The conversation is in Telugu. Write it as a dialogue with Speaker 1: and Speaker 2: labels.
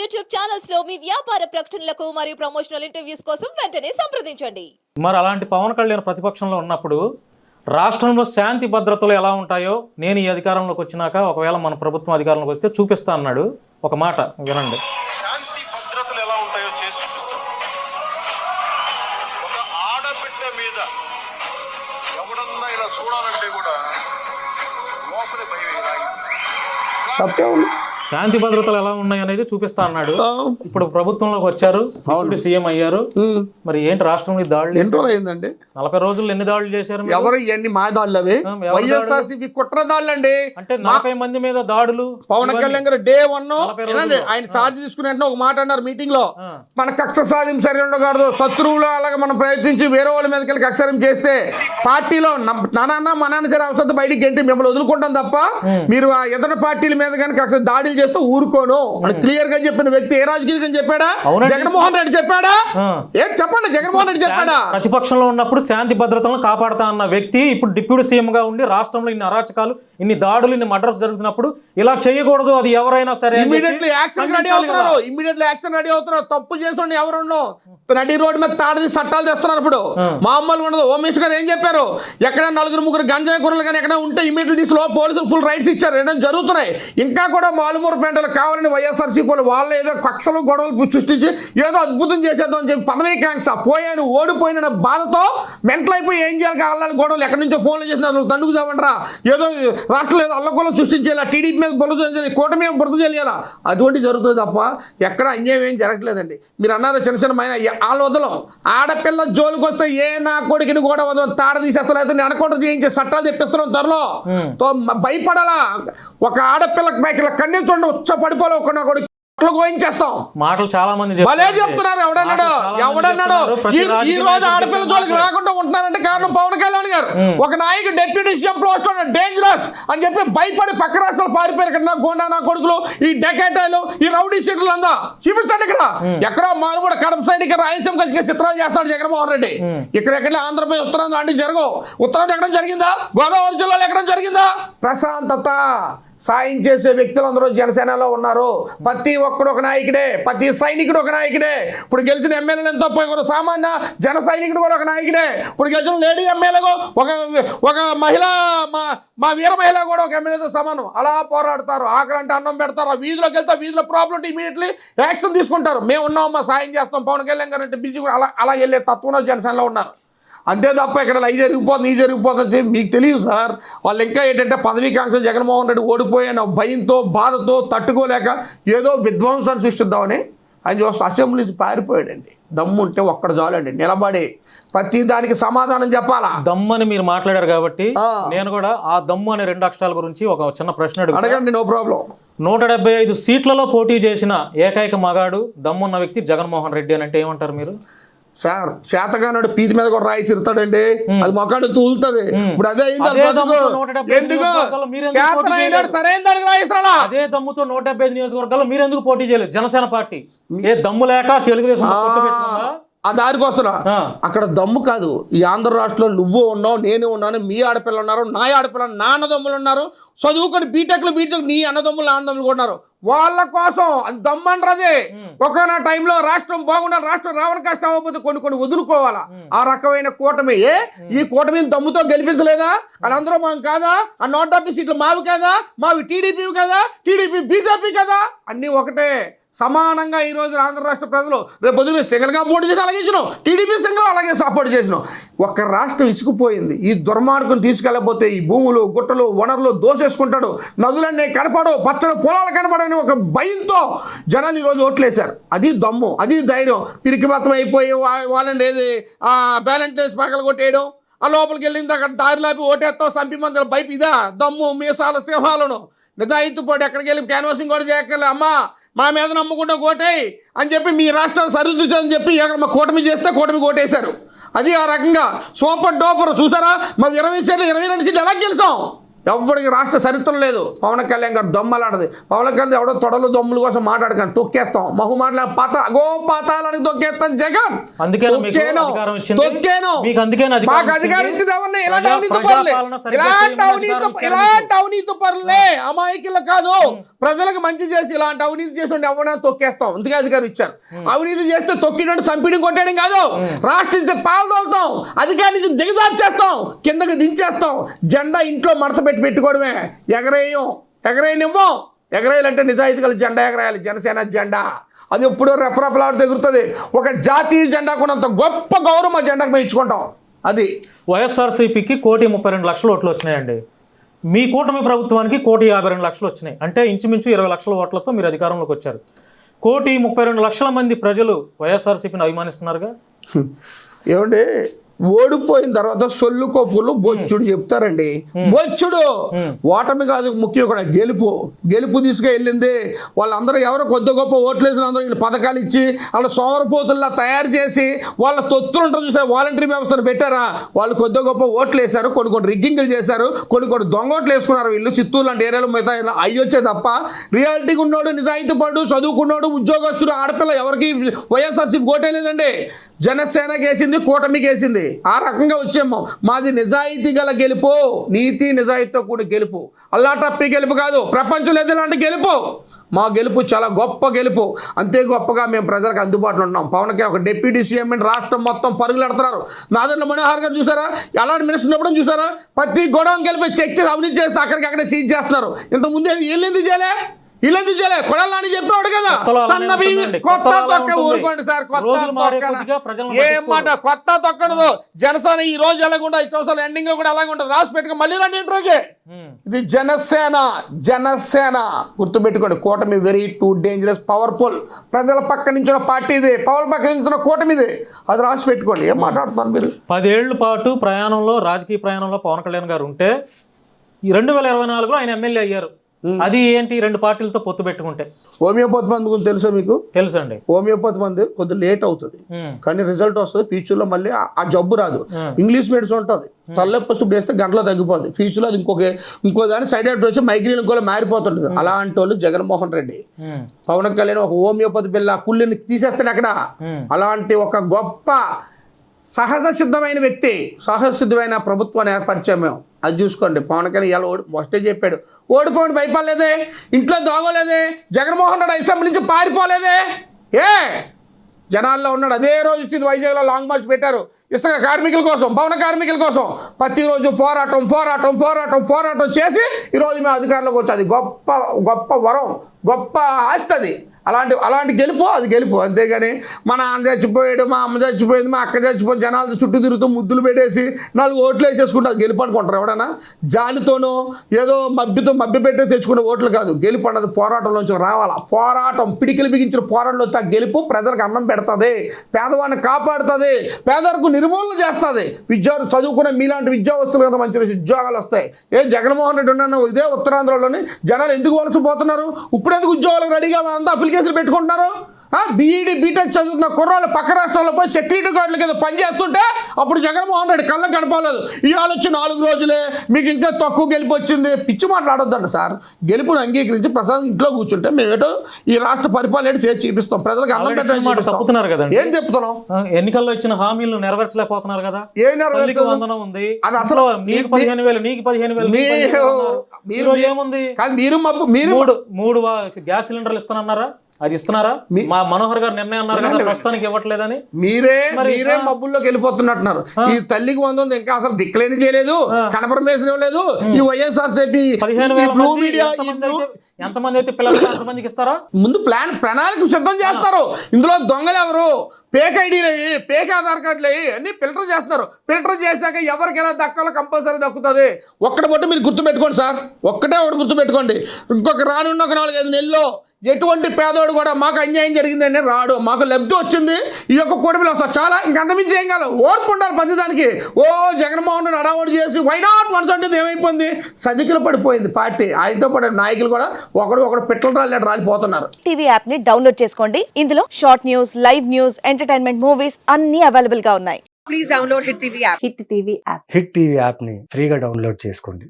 Speaker 1: యూట్యూబ్ ఛానల్స్లో మీ వ్యాపార ప్రకటనలకు మరియు ప్రమోషనల్ ఇంటర్వ్యూస్ కోసం వెంటనే సంప్రదించండి.
Speaker 2: మరి అలాంటి పవన్ కళ్యాణ్ ప్రతిపక్షంలో ఉన్నప్పుడు రాష్ట్రంలో శాంతి భద్రతలు ఎలా ఉంటాయో నేను ఈ అధికారంలోకి వచ్చినాక ఒకవేళ మన ప్రభుత్వం అధికారంలోకి వస్తే చూపిస్తా అన్నాడు. ఒక మాట వినండి.
Speaker 3: శాంతి భద్రతలు ఎలా ఉంటాయో చేసి చూపిస్తాం. ఒక ఆడబిడ్డ మీద ఎవడన్నా ఇలా చూడాలంటే కూడా లోపలి భయం ఇలా
Speaker 4: తప్పే ఉంది.
Speaker 2: శాంతి భద్రతలు ఎలా ఉన్నాయి అనేది చూపిస్తా అన్నాడు. ఇప్పుడు ప్రభుత్వంలోకి వచ్చారు సీఎం అయ్యారు. మరి ఏంటి రాష్ట్రంలో దాడులు?
Speaker 4: ఎన్ని రోజులు అయిందండి
Speaker 2: నలభై రోజులు ఎన్ని దాడులు చేశారు?
Speaker 4: ఎవరు ఇవన్నీ మా దాడులు? అవి వైఎస్ఆర్సీపీ కుట్ర దాడులు అండి
Speaker 2: అంటే నలభై మంది మీద దాడులు
Speaker 4: పవన్ కళ్యాణ్ గారు డే వన్. ఆయన ఛార్జ్ తీసుకుని ఒక మాట అన్నారు
Speaker 2: మీటింగ్లో.
Speaker 4: మన కక్ష సాధింపు సరి ఉండకూడదు. శత్రువులు అలాగే మనం ప్రయత్నించి వేరే వాళ్ళ మీదకి వెళ్ళి కక్షరం చేస్తే పార్టీలో నాన్న మా నాన్న సరే అవసరం బయటికి గంటి మిమ్మల్ని వదులుకుంటాం తప్ప మీరు ఆ ఇతర పార్టీల మీద కానీ కక్ష దాడులు చేస్తే ఊరుకోను. అని క్లియర్గా చెప్పిన వ్యక్తి ఏ రాజకీయ చెప్పాడా. జగన్మోహన్ రెడ్డి చెప్పాడా. ఏం చెప్పండి జగన్మోహన్ రెడ్డి చెప్పాడా?
Speaker 2: ప్రతిపక్షంలో ఉన్నప్పుడు శాంతి భద్రతలను కాపాడుతా అన్న వ్యక్తి ఇప్పుడు డిప్యూటీ సీఎం గా ఉండి రాష్ట్రంలో ఇన్ని అరాచకాలు ఇన్ని దాడులు ఇన్ని మర్డర్స్ జరుగుతున్నప్పుడు ఇలా చేయకూడదు అది ఎవరైనా సరే
Speaker 4: ఇమీడియట్లీ యాక్షన్ రెడీ. అవుతున్నారు. ఇమీడియట్లీ యాక్షన్ రెడీ అవుతున్నారు. తప్పు చేస్తుండే ఎవరుండో నడి రోడ్డు మీద తాడది చట్టాలు తెస్తున్నారు ఇప్పుడు. మామూలుగా ఉండదు. హోమ్ మినిస్టర్ గారు ఏం చెప్పారు? ఎక్కడ నలుగురు ముగ్గురు గంజాయి కూరలు కానీ ఎక్కడ ఉంటే ఇమీడియట్లీ తీసి లో పోలీసులు ఫుల్ రైట్స్ ఇచ్చారు. జరుగుతున్నాయి. ఇంకా కూడా మాలుమూరు పేటలు కావాలని వైఎస్ఆర్సీ వాళ్ళు వాళ్ళు ఏదో కక్షలు గొడవలు సృష్టించి ఏదో అద్భుతం చేసేద్దాం అని చెప్పి పదవీ కాంక్ష పోయాను ఓడిపోయిన బాధతో మెంటల్ అయిపోయి ఏం చేయాలి కావాలని గొడవలు ఎక్కడి నుంచో ఫోన్లు చేసినారు తండుకు చావంటారా ఏదో రాష్ట్రంలో ఏదో అల్లకొల్లం సృష్టించేలా టీడీపీ మీద బురద చేయాలి కూటమి మీద బురద చేయాలా అటువంటి జరుగుతుంది తప్ప ఎక్కడ అన్యాయం ఏం జరగట్లేదండి. మీరు అన్నారు చిన్న చిన్న మైన వాళ్ళు వదలం. ఆడపిల్ల జోలికి వస్తే ఏ నా కొడుకుని కూడా వదలం. తాడ తీసేస్తారు అయితే నేను అనుకుంటా చేయించే చట్టాలు తెప్పిస్తున్నాం త్వరలో. భయపడాలా? ఒక ఇలా కన్నీరు చూడండి ఉచ్చ పడిపోలే ఒక నా కొడుకు. అట్లా గోయించేస్తాం.
Speaker 2: మాటలు చాలా మంది
Speaker 4: భలే
Speaker 2: చెప్తున్నారు.
Speaker 4: ఎవడన్నాడు? ఎవడన్నాడు? ఈ- రోజు ఆడపిల్ల జోలికి. రాకుండా ఉంటున్నారంటే కారణం పవన్ కళ్యాణ్ గారు. ఒక నాయకు డెప్యూటీ సీఎం పోస్ట్ డేంజరస్ అని చెప్పి భయపడి పక్క రాష్ట్రాలు పారిపోయారు ఇక్కడ నా గోండా నా కొడుకులు ఈ డెకేటాలు ఈ రౌడీ సీట్లు అందా చూపించండి ఇక్కడ. ఎక్కడో కూడా కడప సైడ్ ఇక్కడ రాయలసీమ కలిసి చిత్రాలు చేస్తాడు జగన్మోహన్ రెడ్డి. ఇక్కడ ఎక్కడ ఆంధ్రప్రదేశ్ ఉత్తరాంధ్ర అంటే జరగవు. ఉత్తరాంధ్ర ఎక్కడ జరిగిందా? గోదావరి జిల్లాలో ఎక్కడ జరిగిందా? ప్రశాంతత. సాయం చేసే వ్యక్తులు అందరూ జనసేనలో ఉన్నారు. ప్రతి ఒక్కడు ఒక నాయకుడే ప్రతి సైనికుడు ఒక నాయకుడే. ఇప్పుడు గెలిచిన ఎమ్మెల్యేలు ఎంతో ఒక సామాన్య జన సైనికుడు కూడా ఒక నాయకుడే. ఇప్పుడు గెలిచిన లేడీ ఎమ్మెల్యేకు ఒక ఒక మహిళ మా మా వీర మహిళ కూడా ఒక ఎమ్మెల్యేతో సమానం. అలా పోరాడతారు. ఆకలి అంటే అన్నం పెడతారు. ఆ వీధిలోకి వెళ్తే వీధిలో ప్రాబ్లం ఉంటే ఇమీడియట్లీ యాక్షన్ తీసుకుంటారు. మేము ఉన్నాం మా సాయం చేస్తాం. పవన్ కళ్యాణ్ గారు అంటే బిజీ కూడా అలా అలా వెళ్ళే తత్వంలో జనసేనలో ఉన్నారు. అంతే తప్ప ఇక్కడ అవి జరిగిపోతుంది ఇది జరిగిపోతుంది అని చెప్పి మీకు తెలియదు సార్. వాళ్ళు ఇంకా ఏంటంటే పదవీకాంక్ష జగన్మోహన్ రెడ్డి ఓడిపోయిన భయంతో బాధతో తట్టుకోలేక ఏదో విధ్వంసాన్ని సృష్టిద్దామని ఆయన చూస్తే అసెంబ్లీ నుంచి పారిపోయాడండి. దమ్ముంటే ఒక్కడ చాలండి నిలబడి. ప్రతి దానికి సమాధానం చెప్పాలా?
Speaker 2: దమ్మని మీరు మాట్లాడారు కాబట్టి. నేను కూడా ఆ దమ్ము అనే రెండు అక్షరాల గురించి ఒక చిన్న ప్రశ్న అడుగు
Speaker 4: అడగండి నో ప్రాబ్లం.
Speaker 2: నూట డెబ్బై ఐదు సీట్లలో పోటీ చేసిన ఏకైక మగాడు దమ్మున్న వ్యక్తి జగన్మోహన్ రెడ్డి అని అంటే ఏమంటారు మీరు?
Speaker 4: సార్ చేతగానాడు పీతి మీద కూడా రాయి సిరుతాడండి. అది మొక్కడు తూలుతుంది. ఇప్పుడు అదే అయింది
Speaker 2: అదే
Speaker 4: అది బతుకు.
Speaker 2: దమ్ముతో 175
Speaker 4: ఎందుకు?
Speaker 2: మీరెందుకు?
Speaker 4: సరైన దానికి రాయిస్తాడా
Speaker 2: అదే దమ్ముతో నూట డెబ్బై ఐదు నియోజకవర్గాల్లో మీరు ఎందుకు పోటీ చేయలేదు? జనసేన పార్టీ. ఏ దమ్ము లేక తెలుగుదేశం?
Speaker 4: ఆ దారికి వస్తున్నా. అక్కడ దమ్ము కాదు. ఈ ఆంధ్ర రాష్ట్రంలో నువ్వు ఉన్నావు నేను ఉన్నాను మీ ఆడపిల్ల ఉన్నారు నా ఆడపిల్ల నా అన్నదమ్ములు ఉన్నారు. చదువుకొని బీటెక్లు బీటెక్ నీ అన్నదమ్ములు అన్నదమ్ములు ఉన్నారు. వాళ్ళ కోసం అది దమ్ము అంటారు ఒకనా టైంలో రాష్ట్రం బాగుండాలి రాష్ట్రం రావణ కష్టం అవ్వకపోతే కొన్ని కొన్ని వదులుకోవాలా. ఆ రకమైన కూటమి ఈ కూటమిని దమ్ముతో గెలిపించలేదా? వాళ్ళందరూ మనం కాదా? ఆ నూట డెబ్బై సీట్లు మావి కాదా? మావి టీడీపీ కదా? టీడీపీ బీజేపీ కదా? అన్నీ ఒకటే. సమానంగా ఈరోజు ఆంధ్ర రాష్ట్ర ప్రజలు రేపు పొద్దున సింగల్గా పోటీ చేసి అలాగే టీడీపీ సింగల్ అలాగే సపోర్ట్ చేసినాం ఒక్క రాష్ట్రం ఇసుకుపోయింది. ఈ దుర్మార్గం తీసుకెళ్ళకపోతే ఈ భూములు గుట్టలు వనరులు దోసేసుకుంటాడు. నదులన్నీ కనపడవు పచ్చడి పొలాలు కనపడని ఒక భయంతో జనాలు ఈరోజు ఓట్లేశారు. అది దమ్ము అది ధైర్యం. పిరికిపత్రం అయిపోయి వాళ్ళని ఏది బ్యాలెంటైజ్ పగల కొట్టేయడం. ఆ లోపలికి వెళ్ళింది అక్కడ దారిలాపి ఓటేస్తాం సంపి మంది బయట ఇదా? దమ్ము మీసాల సింహాలను. నిజాయితీ పడి ఎక్కడికి వెళ్ళి క్యాన్వాసింగ్ కూడా చేయక్కర్లే. అమ్మా మా మీద నమ్ముకుంటే కోటాయి అని చెప్పి మీ రాష్ట్రాన్ని సరిదిద్దుతుందని చెప్పి మా కూటమి చేస్తే కూటమి కోటేశారు. అది ఆ రకంగా సూపర్ డోపర్ చూసారా? మా ఇరవై సీట్లు ఇరవై రెండు సీట్లు ఎలా గెలిచాం? ఎవరికి రాష్ట్ర చరిత్ర లేదు. పవన్ కళ్యాణ్ గారు దొమ్మలాడది. పవన్ కళ్యాణ్ ఎవడో తొడలు దొమ్ముల కోసం మాట్లాడకండి తొక్కేస్తాం. మహు మాటల పాత గో పాతాలని తొక్కేస్తాం జగన్. ఇలాంటి అవినీతి పరులే. అమాయకులు కాదు. ప్రజలకు మంచి చేసి ఇలాంటి అవినీతి చేసిన ఎవరైనా తొక్కేస్తాం. అందుకే అధికారం ఇచ్చారు. అవినీతి చేస్తే తొక్కినట్టు సంపిడి కొట్టడం కాదు. రాష్ట్ర పాలు తోలుతాం. అధికారి నుంచి దిగజార్చేస్తాం. కిందకి దించేస్తాం. జెండా ఇంట్లో మడత పెట్టి పెట్టుకోవడమే. ఎగరేయం. ఎగరేయనివ్వం. ఎగరేయాలంటే నిజాయితీ గల జెండా ఎగరేయాలి. జనసేన జెండా. అది ఎప్పుడో రెపరెపలాడుతూ ఎగురుతుంది. ఒక జాతీయ జెండా కొన్నంత గొప్ప గౌరవం ఆ జెండాకు మేము ఇచ్చుకుంటాం. అది.
Speaker 2: వైఎస్ఆర్సీపీకి కోటి ముప్పై రెండు లక్షల ఓట్లు వచ్చినాయండి. మీ కూటమి ప్రభుత్వానికి కోటి యాభై రెండు లక్షలు వచ్చినాయి. అంటే ఇంచుమించు ఇరవై లక్షల ఓట్లతో మీరు అధికారంలోకి వచ్చారు. కోటి ముప్పై రెండు లక్షల మంది ప్రజలు వైఎస్ఆర్సీపీని అభిమానిస్తున్నారుగా?
Speaker 4: ఏమండి? ఓడిపోయిన తర్వాత సొల్లు కొప్పులు బొచ్చుడు చెప్తారండి. బొచ్చుడు! ఓటమి కాదు ముఖ్యం కూడా గెలుపు. గెలుపు తీసుకెళ్ళింది వాళ్ళందరూ ఎవరో కొద్ది గొప్ప ఓట్లు వేసిన అందరూ వీళ్ళు పథకాలు ఇచ్చి వాళ్ళ సోమరపోతుల్లా తయారు చేసి వాళ్ళ తొత్తులు ఉంటారు చూసారు వాలంటరీ వ్యవస్థను పెట్టారా? వాళ్ళు కొద్ది గొప్ప ఓట్లు వేశారు కొన్ని కొన్ని రిగ్గింగ్లు చేశారు కొన్ని కొన్ని దొంగ ఓట్లు వేసుకున్నారు. వీళ్ళు చిత్తూరు లాంటి ఏరియాలో మిగతా అయ్యొచ్చే తప్ప రియాలిటీగా ఉన్నాడు నిజాయితీ పడు చదువుకున్నాడు ఉద్యోగస్తుడు ఆడపిల్ల ఎవరికి వైఎస్ఆర్సీపీ ఓటే లేదండి. జనసేనకి వేసింది కూటమికి వేసింది. ఆ రకంగా వచ్చాము. మాది నిజాయితీ గల గెలుపు నీతి నిజాయితీతో కూడి గెలుపు. అల్లా టప్పి గెలుపు కాదు ప్రపంచంలో ఎదులాంటి గెలుపు. మా గెలుపు చాలా గొప్ప గెలుపు. అంతే గొప్పగా మేము ప్రజలకు అందుబాటులో ఉన్నాం. పవన్ కళ్యాణ్ ఒక డిప్యూటీ సీఎం అని రాష్ట్రం మొత్తం పరుగులు పెడుతున్నారు మనోహర్ గారు చూసారా? ఎలాంటి మినిస్టర్ ఉన్నప్పుడు చూసారా? ప్రతి గొడవకి గెలిపి చెక్ చేసి అవినీతి చేస్తే అక్కడికి అక్కడే సీజ్ చేస్తున్నారు. ఇంతకుముందు ఏం ఎందుకు చేయలే? వీళ్ళు ఎందుకు చేయలే కొడాలని చెప్పేవాడు కదా. సన్న. కొత్త తొక్క. ఊరుకోండి సార్ కొత్త ఏం. మాట కొత్త తొక్కడదు జనసేన ఈ రోజు ఎలాగుండా ఈ సంవత్సరాలు ఎండింగ్ కూడా అలాగే ఉంటుంది రాసి పెట్టుకో మళ్ళీ రండి ఇంట్రోకి
Speaker 2: ఉమ్.
Speaker 4: ఇది జనసేన జనసేన. గుర్తుపెట్టుకోండి కూటమి వెరీ టూ డేంజరస్ పవర్ఫుల్ ప్రజల పక్క నుంచి పార్టీ ఇది పవర్ పక్క నుంచి కూటమి ఇది. అది రాసి పెట్టుకోండి. ఏం మాట్లాడుతున్నారు మీరు?
Speaker 2: పదేళ్ళ పాటు ప్రయాణంలో రాజకీయ ప్రయాణంలో పవన్ కళ్యాణ్ గారు ఉంటే ఈ రెండు వేల ఇరవై నాలుగులో ఆయన ఎమ్మెల్యే అయ్యారు. అది ఏంటి? రెండు పార్టీలతో పొత్తు పెట్టుకుంటే.
Speaker 4: హోమియోపతి మందు గురించి తెలుసా మీకు?
Speaker 2: తెలుసండి.
Speaker 4: హోమియోపతి మందు కొద్దిగా లేట్ అవుతుంది. కానీ రిజల్ట్ వస్తుంది ఫ్యూచర్లో మళ్ళీ ఆ- జబ్బు రాదు. ఇంగ్లీష్ మెడిసిన్ ఉంటుంది. తలనొప్పి వస్తే ఇప్పుడు వేస్తే గంటలో తగ్గిపోతుంది ఫ్యూచర్లో అది ఇంకొక ఇంకో దాని సైడ్ ఎఫెక్ట్ వచ్చి మైగ్రేన్ ఇంకో మారిపోతుంటుంది. అలాంటి వాళ్ళు జగన్మోహన్ రెడ్డి. పవన్ కళ్యాణ్ ఒక హోమియోపతి పిల్ల కుళ్ళిని తీసేస్తాడు అక్కడ. అలాంటి ఒక గొప్ప సహజ సిద్ధమైన వ్యక్తి సహజ సిద్ధమైన ప్రభుత్వాన్ని ఏర్పరిచాం మేము. అది చూసుకోండి. పవన్ కళ్యాణ్ ఇలా ఓడి ఫస్టే చెప్పాడు. ఓడిపోయిన భయపడలేదే ఇంట్లో దోగలేదే? జగన్మోహన్ రెడ్డి అసెంబ్లీ నుంచి పారిపోలేదే? ఏ? జనాల్లో ఉన్నాడు. అదే రోజు వచ్చింది వైజాగ్లో లాంగ్ మార్చ్ పెట్టారు. ఇసుక కార్మికుల కోసం భవన కార్మికుల కోసం ప్రతిరోజు పోరాటం పోరాటం పోరాటం పోరాటం చేసి ఈరోజు మేము అధికారంలోకి వచ్చాది గొప్ప గొప్ప వరం గొప్ప ఆస్తి అది. అలాంటి అలాంటి గెలుపు అది గెలుపు. అంతేగాని మా నాన్న చచ్చిపోయాడు మా అమ్మ చచ్చిపోయింది మా అక్క చచ్చిపోయింది జనాలు చుట్టూ తిరుగుతూ ముద్దులు పెట్టేసి నాలుగు ఓట్లు వేసేసుకుంటే అది గెలుపు అనుకుంటారు ఎవడన్నా జాలితోనో ఏదో మబ్బితో మబ్బి పెట్టి తెచ్చుకునే ఓట్లు కాదు. గెలుపు అన్నది పోరాటంలోంచి రావాలా? పోరాటం పిడికిలు బిగించిన పోరాటంలో గెలుపు ప్రజలకు అన్నం పెడుతుంది పేదవాడిని కాపాడుతుంది పేదలకు నిర్మూలన చేస్తుంది. విద్యార్థులు చదువుకునే మీలాంటి విద్యావస్తులు కదా మంచి మంచి ఉద్యోగాలు వస్తాయి. ఏ జగన్మోహన్ రెడ్డి ఉన్నాను ఇదే ఉత్తరాంధ్రలోని జనాలు ఎందుకు వలసపోతున్నారు? ఇప్పుడు ఎందుకు ఉద్యోగాలకు రెడీగా అంతా అప్లికేషన్లు పెట్టుకుంటున్నారు బీఈడి బీటెక్ చదువుతున్న కుర్రాళ్ళు పక్క రాష్ట్రాల్లో పోయి సెక్యూరిటీ గార్డుల కింద పనిచేస్తుంటే అప్పుడు జగన్మోహన్ రెడ్డి కళ్ళ కనపలేదు ఇవాళ వచ్చి నాలుగు రోజులే. మీకు ఇంకా తక్కువ గెలుపు వచ్చింది. పిచ్చి మాట్లాడొద్దండి సార్. గెలుపుని అంగీకరించి ప్రసాద్ ఇంట్లో కూర్చుంటే మేము ఏటో ఈ రాష్ట్ర పరిపాలన ఏంటి చేసి చూపిస్తాం. ప్రజలకు అన్నం.
Speaker 2: తప్పుతున్నారు కదండి.
Speaker 4: ఏం చెప్తున్నాం
Speaker 2: ఎన్నికల్లో ఇచ్చిన హామీలు నెరవేర్చలేకపోతున్నారు కదా.
Speaker 4: ఏం
Speaker 2: వందనం ఉంది.
Speaker 4: అది అసలు
Speaker 2: పదిహేను వేలు నీకు పదిహేను వేలు
Speaker 4: మీరు-
Speaker 2: ఏముంది?
Speaker 4: కాదు మీరు మీరు
Speaker 2: మూడు గ్యాస్ సిలిండర్లు ఇస్తానన్నారా? అది ఇస్తున్నారా?
Speaker 4: మీ-
Speaker 2: మనోహర్ గారు నిర్ణయం అన్నారు కదా ప్రస్తుతానికి ఇవ్వట్లేదని.
Speaker 4: మీరే
Speaker 2: మరి.
Speaker 4: మబ్బుల్లోకి వెళ్ళిపోతున్నట్టున్నారు. ఈ తల్లికి వంద ఉంది ఇంకా అసలు డిక్లైన్ చేయలేదు కన్ఫర్మేషన్ ఇవ్వలేదు ఈ మీడియా
Speaker 2: ఎంతమంది అయితే- పిల్లలు ఇస్తారా?
Speaker 4: ముందు ప్లాన్ ప్రణాళిక సిద్ధం చేస్తారు. ఇందులో దొంగలు ఎవరు? పేక్ ఐడీలు అయ్యి పేక్ ఆధార్ కార్డులు అయ్యి అన్ని ఫిల్టర్ చేస్తారు ఫిల్టర్ చేశాక ఎవరికైనా దక్కాలో కంపల్సరీ దక్కుతుంది. ఒక్కటి బట్టి మీరు గుర్తుపెట్టుకోండి సార్. ఒక్కటే ఒకటి గుర్తుపెట్టుకోండి. ఇంకొక రానున్న ఒక నాలుగైదు నెలల్లో ఎటువంటి పేదోడు కూడా మాకు అన్యాయం జరిగిందని రాడు. మాకు లబ్ధి వచ్చింది. ఈ యొక్క కూటమిలో వస్తారు చాలా ఇంకంతమించి ఏం కాదు. ఓర్పు ఉండాలి ప్రతిదానికి. ఓ జగన్మోహన్ రెడ్డి అడావుడు చేసి వైనాట్ వన్స్ అంటే ఏమైపోయింది? సదికిలు పడిపోయింది పార్టీ. ఆయనతో పాటు నాయకులు కూడా ఒకడు ఒకడు పిట్టలు రాలేడు రాలిపోతున్నారు.
Speaker 5: టీవీ యాప్ని డౌన్లోడ్ చేసుకోండి. ఇందులో short news live news entertainment movies అన్ని అవైలబుల్గా ఉన్నాయి.
Speaker 6: Please download Hit TV app.
Speaker 5: Hit TV app
Speaker 7: hit TV యాప్ని ఫ్రీగా డౌన్లోడ్ చేసుకోండి.